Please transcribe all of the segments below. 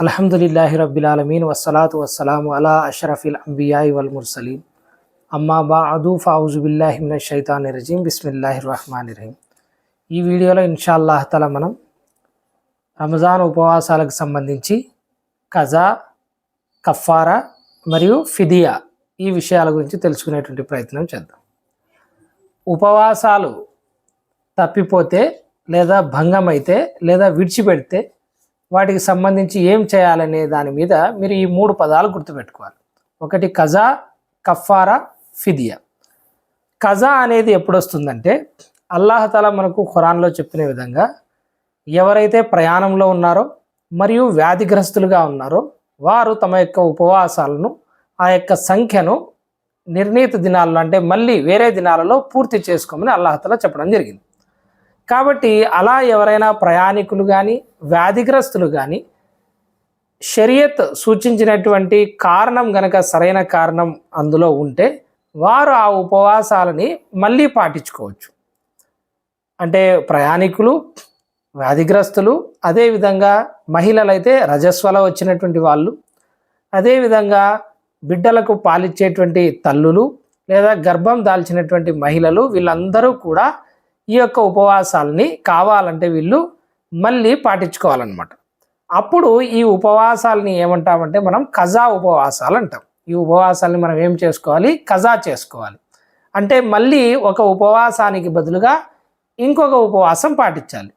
అల్హమ్దులిల్లాహి రబ్బిలాలమీన్ వస్సలాతు వస్సలాము అలా అషరఫిల్ అంబియాయి వల్ ముర్సలీం అమ్మా బా అదు ఫావుజు మిన షైతాన్ రజీం. బిస్మిల్లాహి రహమాన్ రహీం. ఈ వీడియోలో ఇన్షాల్లాహ్ తల మనం రంజాన్ ఉపవాసాలకు సంబంధించి కజా కఫారా మరియు ఫిదియా ఈ విషయాల గురించి తెలుసుకునేటువంటి ప్రయత్నం చేద్దాం. ఉపవాసాలు తప్పిపోతే లేదా భంగమైతే లేదా విడిచిపెడితే వాటికి సంబంధించి ఏం చేయాలనే దాని మీద మీరు ఈ మూడు పదాలు గుర్తుపెట్టుకోవాలి. ఒకటి కజా కఫారా ఫిదియా. కజా అనేది ఎప్పుడు వస్తుందంటే అల్లాహతల మనకు ఖురాన్లో చెప్పిన విధంగా ఎవరైతే ప్రయాణంలో ఉన్నారో మరియు వ్యాధిగ్రస్తులుగా ఉన్నారో వారు తమ యొక్క ఉపవాసాలను ఆ యొక్క సంఖ్యను నిర్ణీత దినాల్లో అంటే మళ్ళీ వేరే దినాలలో పూర్తి చేసుకోమని అల్లాహతల చెప్పడం జరిగింది. కాబట్టి అలా ఎవరైనా ప్రయాణికులు కానీ వ్యాధిగ్రస్తులు కానీ షరియత్ సూచించినటువంటి కారణం గనక సరైన కారణం అందులో ఉంటే వారు ఆ ఉపవాసాలని మళ్ళీ పాటించుకోవచ్చు. అంటే ప్రయాణికులు వ్యాధిగ్రస్తులు అదేవిధంగా మహిళలైతే రజస్వల వచ్చినటువంటి వాళ్ళు అదేవిధంగా బిడ్డలకు పాలిచ్చేటువంటి తల్లులు లేదా గర్భం దాల్చినటువంటి మహిళలు వీళ్ళందరూ కూడా ఈ యొక్క ఉపవాసాలని కావాలంటే వీళ్ళు మళ్ళీ పాటించుకోవాలన్నమాట. అప్పుడు ఈ ఉపవాసాలని ఏమంటామంటే మనం కజా ఉపవాసాలు అంటాం. ఈ ఉపవాసాలని మనం ఏం చేసుకోవాలి? కజా చేసుకోవాలి. అంటే మళ్ళీ ఒక ఉపవాసానికి బదులుగా ఇంకొక ఉపవాసం పాటించాలి.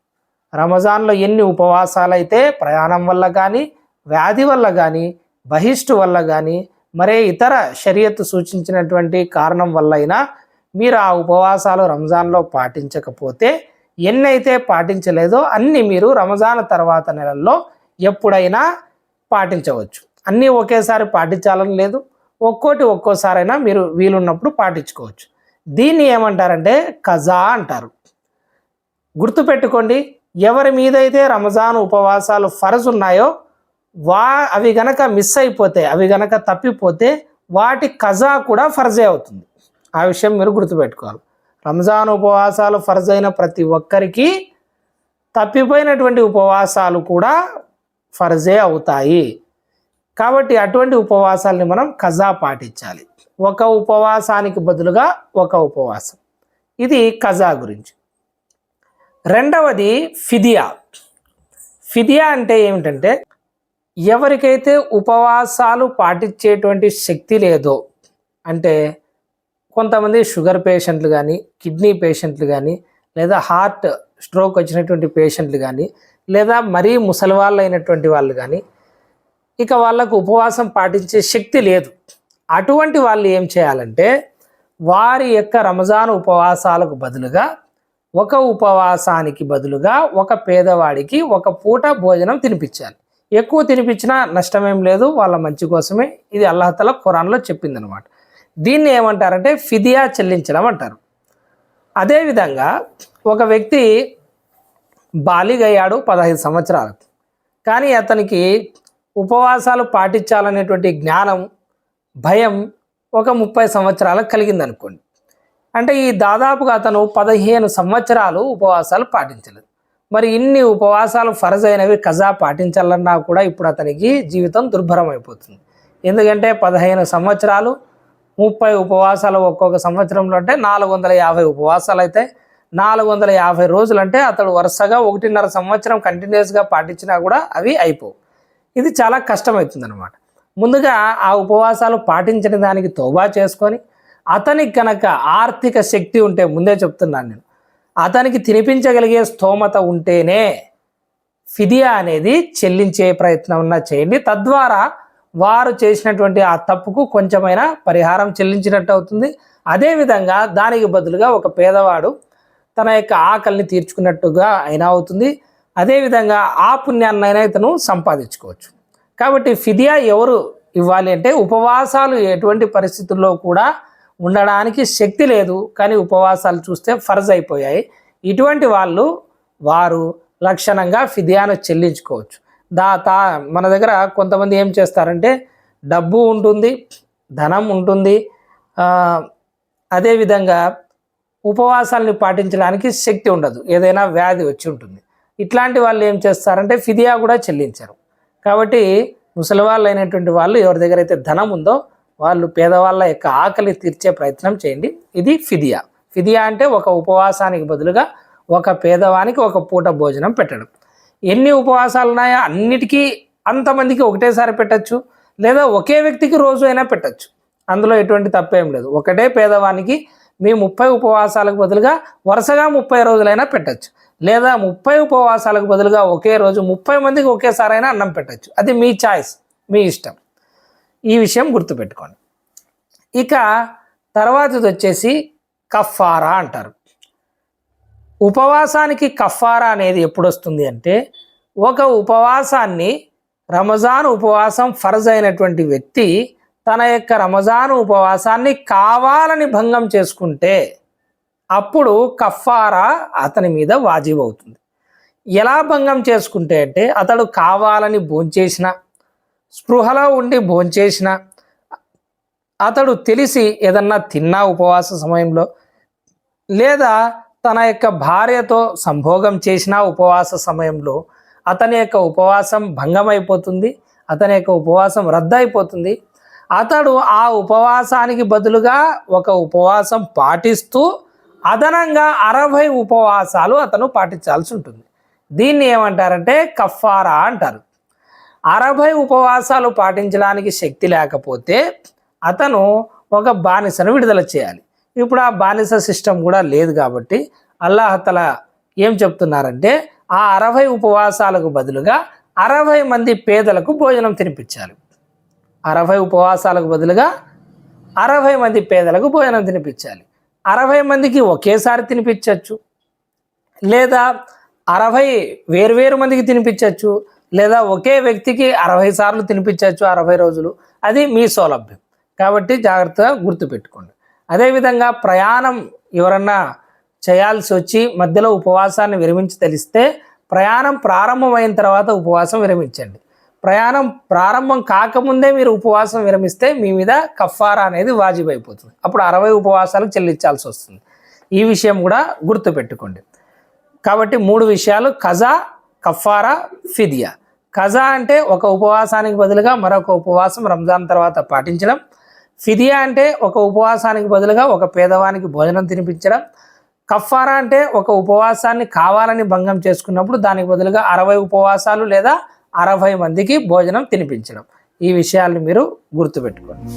రమజాన్లో ఎన్ని ఉపవాసాలు అయితే ప్రయాణం వల్ల కానీ వ్యాధి వల్ల కానీ బహిష్టు వల్ల కానీ మరే ఇతర షరియత్తు సూచించినటువంటి కారణం వల్ల అయినా మీరు ఆ ఉపవాసాలు రంజాన్లో పాటించకపోతే ఎన్నైతే పాటించలేదో అన్ని మీరు రంజాన్ తర్వాత నెలల్లో ఎప్పుడైనా పాటించవచ్చు. అన్నీ ఒకేసారి పాటించాలని లేదు. ఒక్కోటి ఒక్కోసారైనా మీరు వీలున్నప్పుడు పాటించుకోవచ్చు. దీన్ని ఏమంటారంటే కజా అంటారు. గుర్తుపెట్టుకోండి ఎవరి మీదైతే రంజాన్ ఉపవాసాలు ఫరజ్ ఉన్నాయో వా అవి గనక మిస్ అయిపోతే అవి గనక తప్పిపోతే వాటి కజా కూడా ఫర్జే అవుతుంది. ఆ విషయం మీరు గుర్తుపెట్టుకోవాలి. రంజాన్ ఉపవాసాలు ఫర్జ్ అయిన ప్రతి ఒక్కరికి తప్పిపోయినటువంటి ఉపవాసాలు కూడా ఫర్జే అవుతాయి. కాబట్టి అటువంటి ఉపవాసాలని మనం కజా పాటించాలి. ఒక ఉపవాసానికి బదులుగా ఒక ఉపవాసం. ఇది కజా గురించి. రెండవది ఫిదియా. ఫిదియా అంటే ఏమిటంటే ఎవరికైతే ఉపవాసాలు పాటించేటువంటి శక్తి లేదో అంటే కొంతమంది షుగర్ పేషెంట్లు కానీ కిడ్నీ పేషెంట్లు కానీ లేదా హార్ట్ స్ట్రోక్ వచ్చినటువంటి పేషెంట్లు కానీ లేదా మరీ ముసలి వాళ్ళు అయినటువంటి వాళ్ళు కానీ ఇక వాళ్ళకు ఉపవాసం పాటించే శక్తి లేదు. అటువంటి వాళ్ళు ఏం చేయాలంటే వారి యొక్క రంజాన్ ఉపవాసాలకు బదులుగా ఒక ఉపవాసానికి బదులుగా ఒక పేదవాడికి ఒక పూట భోజనం తినిపించాలి. ఎక్కువ తినిపించినా నష్టమేం లేదు వాళ్ళ మంచి కోసమే. ఇది అల్లహతల ఖురాన్లో చెప్పిందనమాట. దీన్ని ఏమంటారంటే ఫిదియా చెల్లించడం అంటారు. అదేవిధంగా ఒక వ్యక్తి బాలిగయ్యాడు పదహైదు సంవత్సరాలు కానీ అతనికి ఉపవాసాలు పాటించాలనేటువంటి జ్ఞానం భయం ఒక ముప్పై సంవత్సరాలకు కలిగిందనుకోండి. అంటే ఈ దాదాపుగా అతను పదిహేను సంవత్సరాలు ఉపవాసాలు పాటించలేదు. మరి ఇన్ని ఉపవాసాలు ఫరజ్ అయినవి కజా పాటించాలన్నా కూడా ఇప్పుడు అతనికి జీవితం దుర్భరం అయిపోతుంది ఎందుకంటే పదిహేను సంవత్సరాలు ముప్పై ఉపవాసాలు ఒక్కొక్క సంవత్సరంలో అంటే నాలుగు వందల యాభై ఉపవాసాలు అయితే నాలుగు వందల యాభై రోజులు అంటే అతడు వరుసగా ఒకటిన్నర సంవత్సరం కంటిన్యూస్గా పాటించినా కూడా అవి అయిపోవు. ఇది చాలా కష్టమవుతుంది అనమాట ముందుగా ఆ ఉపవాసాలు పాటించిన దానికి తోబా చేసుకొని అతనికి కనుక ఆర్థిక శక్తి ఉంటే ముందే చెప్తున్నాను నేను. అతనికి తినిపించగలిగే స్తోమత ఉంటేనే ఫిదియా అనేది చెల్లించే ప్రయత్నం ఉన్నా చేయండి. తద్వారా వారు చేసినటువంటి ఆ తప్పుకు కొంచెమైనా పరిహారం చెల్లించినట్టు అవుతుంది. అదేవిధంగా దానికి బదులుగా ఒక పేదవాడు తన యొక్క ఆకలిని తీర్చుకున్నట్టుగా అయినా అవుతుంది. అదేవిధంగా ఆ పుణ్యాన్నైనా ఇతను సంపాదించుకోవచ్చు. కాబట్టి ఫిదియా ఎవరు ఇవ్వాలి అంటే ఉపవాసాలు ఎటువంటి పరిస్థితుల్లో కూడా ఉండడానికి శక్తి లేదు. కానీ ఉపవాసాలు చూస్తే ఫర్జ్ అయిపోయాయి. ఇటువంటి వాళ్ళు వారు లక్షణంగా ఫిదియాను చెల్లించుకోవచ్చు. దా తా మన దగ్గర కొంతమంది ఏం చేస్తారంటే డబ్బు ఉంటుంది ధనం ఉంటుంది అదేవిధంగా ఉపవాసాలని పాటించడానికి శక్తి ఉండదు ఏదైనా వ్యాధి వచ్చి ఉంటుంది. ఇట్లాంటి వాళ్ళు ఏం చేస్తారంటే ఫిదియా కూడా చెల్లించరు. కాబట్టి ముసలి వాళ్ళు అయినటువంటి వాళ్ళు ఎవరి దగ్గర అయితే ధనం ఉందో వాళ్ళు పేదవాళ్ళ యొక్క ఆకలి తీర్చే ప్రయత్నం చేయండి. ఇది ఫిదియా. ఫిదియా అంటే ఒక ఉపవాసానికి బదులుగా ఒక పేదవానికి ఒక పూట భోజనం పెట్టడం. ఎన్ని ఉపవాసాలు ఉన్నాయో అన్నిటికీ అంతమందికి ఒకటేసారి పెట్టచ్చు లేదా ఒకే వ్యక్తికి రోజు అయినా పెట్టచ్చు. అందులో ఎటువంటి తప్పేం లేదు. ఒకటే పేదవానికి మీ ముప్పై ఉపవాసాలకు బదులుగా వరుసగా ముప్పై రోజులైనా పెట్టచ్చు లేదా ముప్పై ఉపవాసాలకు బదులుగా ఒకే రోజు ముప్పై మందికి ఒకేసారైనా అన్నం పెట్టచ్చు. అది మీ చాయిస్ మీ ఇష్టం. ఈ విషయం గుర్తుపెట్టుకోండి. ఇక తర్వాతది వచ్చేసి కఫారా అంటారు. ఉపవాసానికి కఫారా అనేది ఎప్పుడు వస్తుంది అంటే ఒక ఉపవాసాన్ని రమజాన్ ఉపవాసం ఫర్జ్ అయినటువంటి వ్యక్తి తన యొక్క రమజాన్ ఉపవాసాన్ని కావాలని భంగం చేసుకుంటే అప్పుడు కఫారా అతని మీద వాజిబ్ అవుతుంది ఎలా భంగం చేసుకుంటే అంటే అతడు కావాలని భోంచేసిన స్పృహలో ఉండి భోంచేసిన అతడు తెలిసి ఏదన్నా తిన్నా ఉపవాస సమయంలో లేదా తన యొక్క భార్యతో సంభోగం చేసిన ఉపవాస సమయంలో అతని యొక్క ఉపవాసం భంగమైపోతుంది అతని యొక్క ఉపవాసం రద్దయిపోతుంది. అతడు ఆ ఉపవాసానికి బదులుగా ఒక ఉపవాసం పాటిస్తూ అదనంగా అరవై ఉపవాసాలు అతను పాటించాల్సి ఉంటుంది. దీన్ని ఏమంటారంటే కఫారా అంటారు. అరవై ఉపవాసాలు పాటించడానికి శక్తి లేకపోతే అతను ఒక బానిసను విడుదల చేయాలి. ఇప్పుడు ఆ బానిస సిస్టమ్ కూడా లేదు కాబట్టి అల్లాహతల ఏం చెప్తున్నారంటే ఆ అరవై ఉపవాసాలకు బదులుగా అరవై మంది పేదలకు భోజనం తినిపించాలి. అరవై ఉపవాసాలకు బదులుగా అరవై మంది పేదలకు భోజనం తినిపించాలి. అరవై మందికి ఒకేసారి తినిపించవచ్చు లేదా అరవై వేరువేరు మందికి తినిపించవచ్చు లేదా ఒకే వ్యక్తికి అరవై సార్లు తినిపించవచ్చు అరవై రోజులు. అది మీ సౌలభ్యం. కాబట్టి జాగ్రత్తగా గుర్తుపెట్టుకోండి. అదేవిధంగా ప్రయాణం ఎవరన్నా చేయాల్సి వచ్చి మధ్యలో ఉపవాసాన్ని విరమించి తెలిస్తే ప్రయాణం ప్రారంభమైన తర్వాత ఉపవాసం విరమించండి. ప్రయాణం ప్రారంభం కాకముందే మీరు ఉపవాసం విరమిస్తే మీ మీద కఫారా అనేది వాజిబ్ అయిపోతుంది అప్పుడు అరవై ఉపవాసాలకు చెల్లించాల్సి వస్తుంది. ఈ విషయం కూడా గుర్తుపెట్టుకోండి. కాబట్టి మూడు విషయాలు కజా కఫారా ఫిదియా. కజా అంటే ఒక ఉపవాసానికి బదులుగా మరొక ఉపవాసం రంజాన్ తర్వాత పాటించడం. ఫిదియా అంటే ఒక ఉపవాసానికి బదులుగా ఒక పేదవానికి భోజనం తినిపించడం. కఫారా అంటే ఒక ఉపవాసాన్ని కావాలని భంగం చేసుకున్నప్పుడు దానికి బదులుగా అరవై ఉపవాసాలు లేదా అరవై మందికి భోజనం తినిపించడం. ఈ విషయాలను మీరు గుర్తుపెట్టుకోండి.